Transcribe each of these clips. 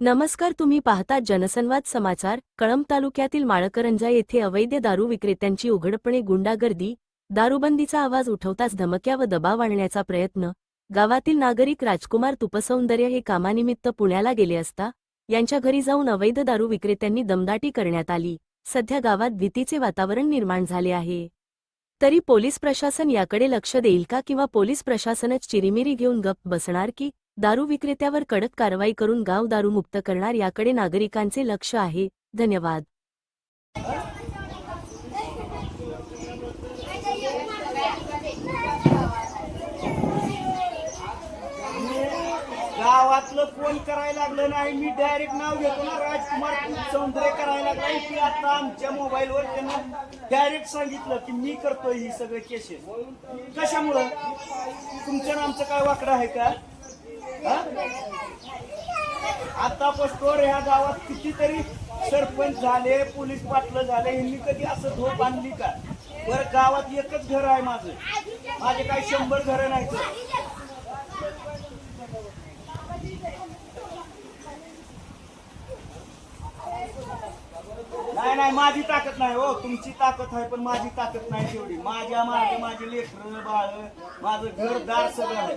नमस्कार तुम्ही पाहता जनसंवाद समाचार कळंब तालुक्यातील माळकरंजा येथे अवैध दारू विक्रेत्यांची उघडपणे गुंडागर्दी दारूबंदीचा आवाज उठवताच धमक्या व दबाव आणण्याचा प्रयत्न गावातील नागरिक राजकुमार तुपसौंदर्य हे कामानिमित्त पुण्याला गेले असता यांच्या घरी जाऊन अवैध दारू विक्रेत्यांनी दमदाटी करण्यात आली. सध्या गावात भीतीचे वातावरण निर्माण झाले आहे. तरी पोलीस प्रशासन याकडे लक्ष देईल का किंवा पोलीस प्रशासनच चिरीमिरी घेऊन गप्प बसणार की? दारू विक्रेत्यावर कडक कारवाई करून गाव दारूमुक्त करणार याकडे नागरिकांचे लक्ष आहे. धन्यवाद. गावातलं कोण करायला लागलं नाही मी डायरेक्ट नाव घेतो ना राजकुमार सौंदर्य करायला लागला. की आता आमच्या मोबाईलवर त्यांना डायरेक्ट सांगितलं की मी करतोय ही सगळे केसेस कशामुळं? तुमच्या आणि आमचं काय वाकडं आहे का? आता पस्टोर ह्या गावात कितीतरी सरपंच झाले पोलीस पाटलं झाले यांनी कधी असं झोप आणली का? बर गावात एकच घर आहे माझं. माझे काही शंभर घर नाही नाही नाही माझी ताकद नाही हो. तुमची ताकद आहे पण माझी ताकद नाही तेवढी. माझ्या मागे माझे लेकर बाळ माझं घरदार सगळं आहे.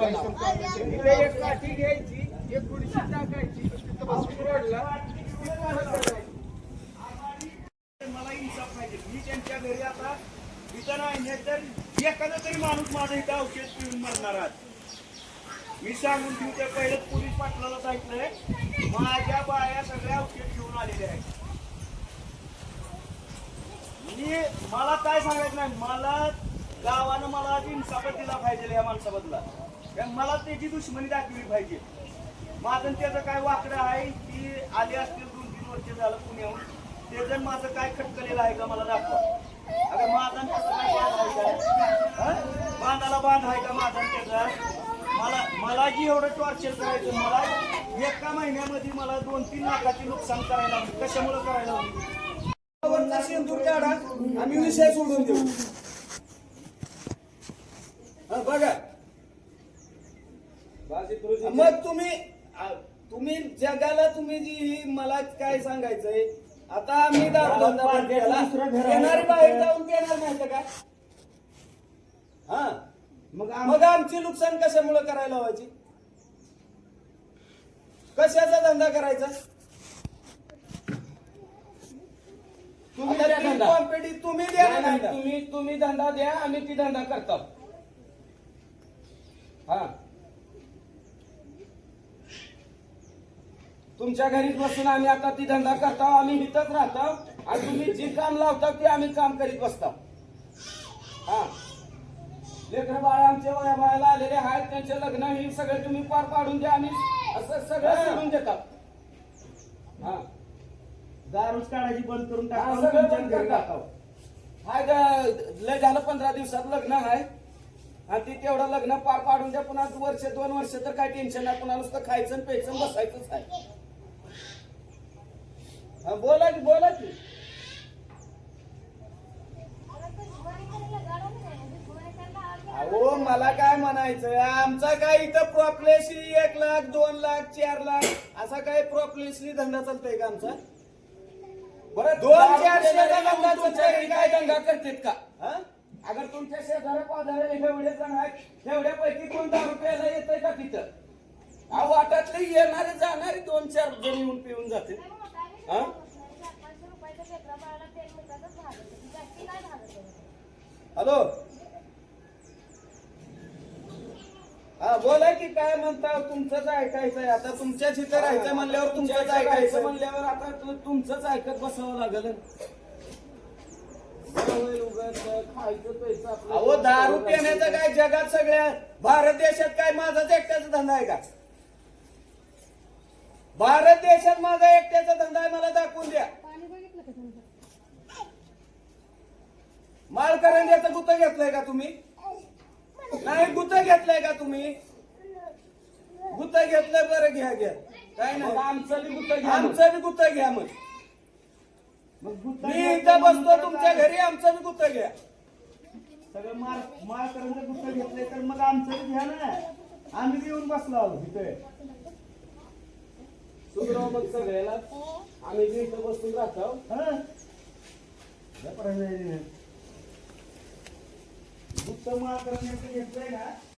एक काठी घ्यायची एक गुडशी टाकायची बसून रोडला मला इन्साफ पाहिजे मी त्यांच्या घरी आता इथं नाही नाही तर एखादा तरी माणूस माझं इथं औषध पिऊन मरणार आहे. मी सांगून ठेवते पहिलं पोलीस पाटलाला सांगितलंय माझ्या बाया सगळ्या औषध घेऊन आलेल्या आहेत. मी मला काय सांगायचं नाही मला गावानं मला इन्साफ दिला पाहिजे या माणसाबद्दला. कारण मला त्याची दुश्मनी दाखवली पाहिजे. माझं त्याचं काय वाकडं आहे की आले असतील दोन तीन वर्ष झालं पुण्याहून. ते जर माझं काय खटकलेलं आहे का मला दाखवा. अगं माझा आणि त्याचा काय बांध आहे का? बांधाला बांध आहे का माझा त्याचा? मला मला जी एवढं टॉर्चर करायचं मला एका महिन्यामध्ये मला दोन तीन लाखाचे नुकसान करायला लागले कशामुळे करायला शेंदूर काढा आम्ही विषय सोडून देऊ. हं, बघा. मग तुम्ही तुम्ही जगाला तुम्ही जी मला काय सांगायचंय आता आम्ही दारू बाहेर जाऊन पेणार नाही का हा? मग मग आमची नुकसान कशामुळे करायला हवायची कशाचा धंदा करायचा? तुम्ही द्या धंदा. कॉम्पिटी तुम्ही द्या ना नाही, नाही, धंदा. तुम्ही तुम्ही धंदा द्या आम्ही ती धंदा करतो. हा. तुमच्या घरीच बसून आम्ही आता ती धंदा करतो आम्ही इथंच राहतो आणि तुम्ही जी काम लावता ते आम्ही काम करीत बसतो. लेकर बाळ आमच्या वया बाळाला आलेले आहेत त्यांचे लग्न ही सगळे तुम्ही पार पाडून द्या आम्ही असं सगळं सोडून देतात हा. दारूच काढायची बंद करून हा, टाका सगळं तुमच्या बंद घरी करा. टाकावं. हाय ग लय झालं पंधरा दिवसात लग्न आहे आणि ती तेवढं लग्न पार पाडून द्या पुन्हा वर्ष दोन वर्ष तर काय टेन्शन नाही पुन्हा नुसतं खायचं आणि प्यायचं आणि बसायचंच आहे हा, बोला की बोला की अहो मला काय म्हणायचं आमचा काय इथं प्रॉपलेसली एक लाख दोन लाख चार लाख असा काय प्रॉपलेसली धंदा चालतोय का आमचा? बरं दोन चारशे धंदा काय धंदा करतात का? हा? अगर तुमच्या शेजाऱ्या पाजाऱ्या एवढे जण आहेत एवढ्यापैकी कोण दारू प्यायला येतंय का तिथं? अहो वाटातले येणारे जाणारे दोन चार जण येऊन पिऊन जाते हा? हॅलो हा बोला की काय म्हणता? तुमचंच ऐकायचंय. आता तुमच्याच इथं राहायचं म्हणल्यावर तुमचंच ऐकायचं म्हणल्यावर आता तु- तुमचंच ऐकत बसावं लागेल. अहो दारू पिण्याचं काय जगात सगळ्या भारत देशात काय माझाच एकट्याचा धंदा आहे का? भारत देशात माझा एकट्याचा धंदा आहे मला दाखवून द्या. माळकरंजाचं गुत्त घेतलंय का तुम्ही? नाही गुत्त घेतलंय का तुम्ही? गुत्त घेतलंय बरं घ्या घ्या काय नाही आमचं बी गुत्त घ्या मग. आमचं बी गुत्त घ्या मग मी इथं बसतो तुमच्या? घरी आमचं बी गुत्त घ्या सगळं माळ माळ करायचं गुत्त घेतलंय तर मग आमचं बी घ्या ना आम्ही येऊन बसलो आहोत सुधराव मग सगळ्याला आम्ही बी इथं बसून राहतो हं? गुत्त माळ करण्याचं घेतलंय ना